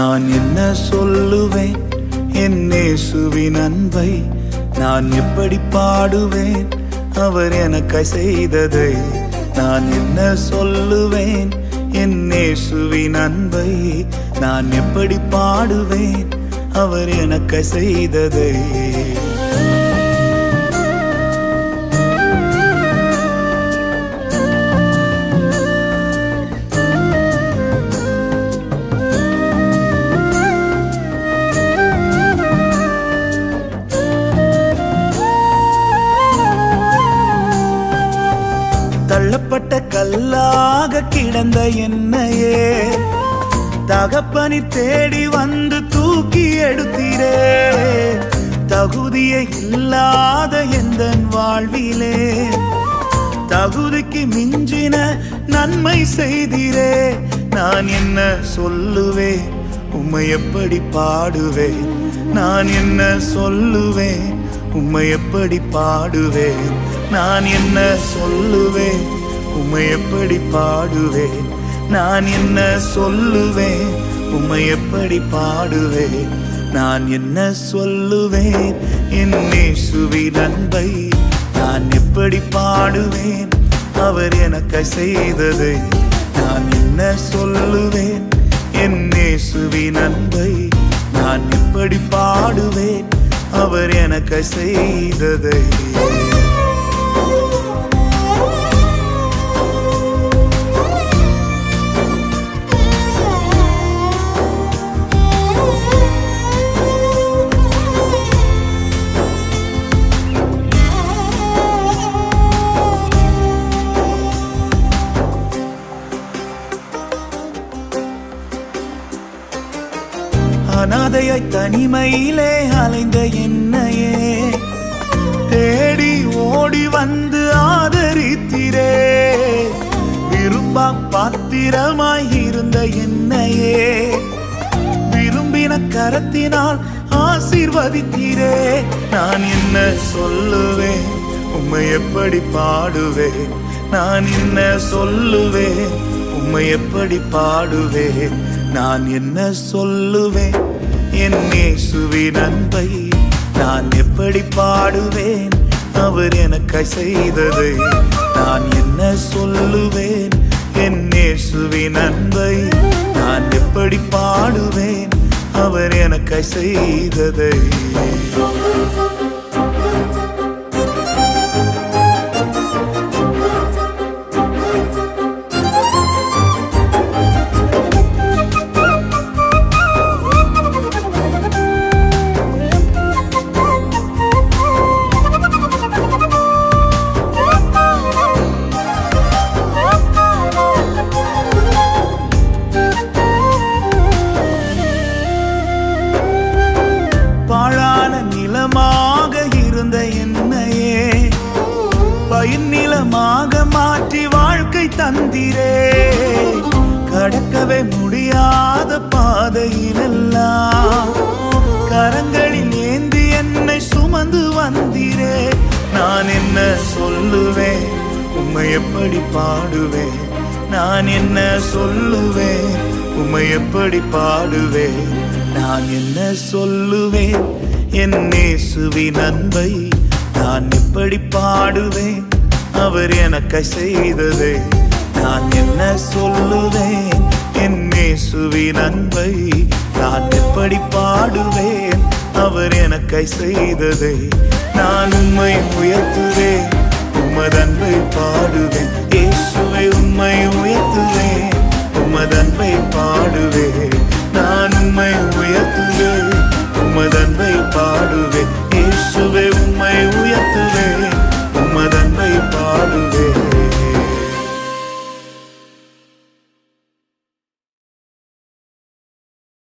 நான் என்ன சொல்லுவேன்? என் இயேசுவின் அன்பை நான் எப்படி பாடுவேன்? அவர் எனக்கு செய்ததை நான் என்ன சொல்லுவேன்? என் இயேசுவின் அன்பை நான் எப்படி பாடுவேன்? அவர் எனக்கு செய்ததை தள்ளப்பட்ட கல்லாக கிடந்த என்னையே. தகப்பனி தேடி வந்து தூக்கி எடுத்திரே. தகுதியே இல்லாத எந்த வாழ்விலே. தகுதிக்கு மிஞ்சின நன்மை செய்திரே. நான் என்ன சொல்லுவேன்? உம்மை எப்படி பாடுவேன்? நான் என்ன சொல்லுவேன்? உம்மை எப்படி பாடுவேன்? நான் என்ன சொல்லுவேன்? உமை எப்படி பாடுவேன்? நான் என்ன சொல்லுவேன்? உமை எப்படி பாடுவேன்? நான் என்ன சொல்லுவேன்? என் நேசுவி அன்பை நான் எப்படி பாடுவேன்? அவர் எனக்கு செய்ததை நான் என்ன சொல்லுவேன்? என் நேசுவி அன்பை நான் எப்படி பாடுவேன்? அவர் எனக்கு செய்ததை அனாதையாய் தனிமையிலே அலைந்த என்னையே. தேடி ஓடி வந்து ஆதரித்திரே. விரும்பா பாத்திரமாய் இருந்த என்னையே. விரும்பின கரத்தினால் ஆசீர்வதித்தீரே. நான் என்ன சொல்லுவேன்? உம்மை எப்படி பாடுவேன்? நான் என்ன சொல்லுவேன்? உம்மை எப்படி பாடுவேன்? நான் என்ன சொல்லுவேன்? என் இயேசுவின் அன்பை நான் எப்படி பாடுவேன்? அவர் எனக்கு செய்ததை நான் என்ன சொல்லுவேன்? என் இயேசுவின் அன்பை நான் எப்படி பாடுவேன்? அவர் எனக்கு செய்ததை தந்திரே. கடக்கவே முடியாத பாதையிலெல்லாம் கரங்களில் ஏந்தி என்னை சுமந்து வந்திரே. நான் என்ன சொல்லுவேன்? உம்மை எப்படி பாடுவேன்? நான் என்ன சொல்லுவேன்? உம்மை எப்படி பாடுவேன்? நான் என்ன சொல்லுவேன்? என் இயேசுவின் அன்பை நான் எப்படி பாடுவேன். அவர் எனக்கு செய்ததே நான் என்ன சொல்லுவேன்? என் நேசுவின் அன்பை நான் எப்படி பாடுவேன்? அவர் எனக்கை செய்ததை நான் உண்மை உயர்த்துவேன். உமதன்பை பாடுவேன். இயேசுவை உண்மை உயர்த்துவேன்.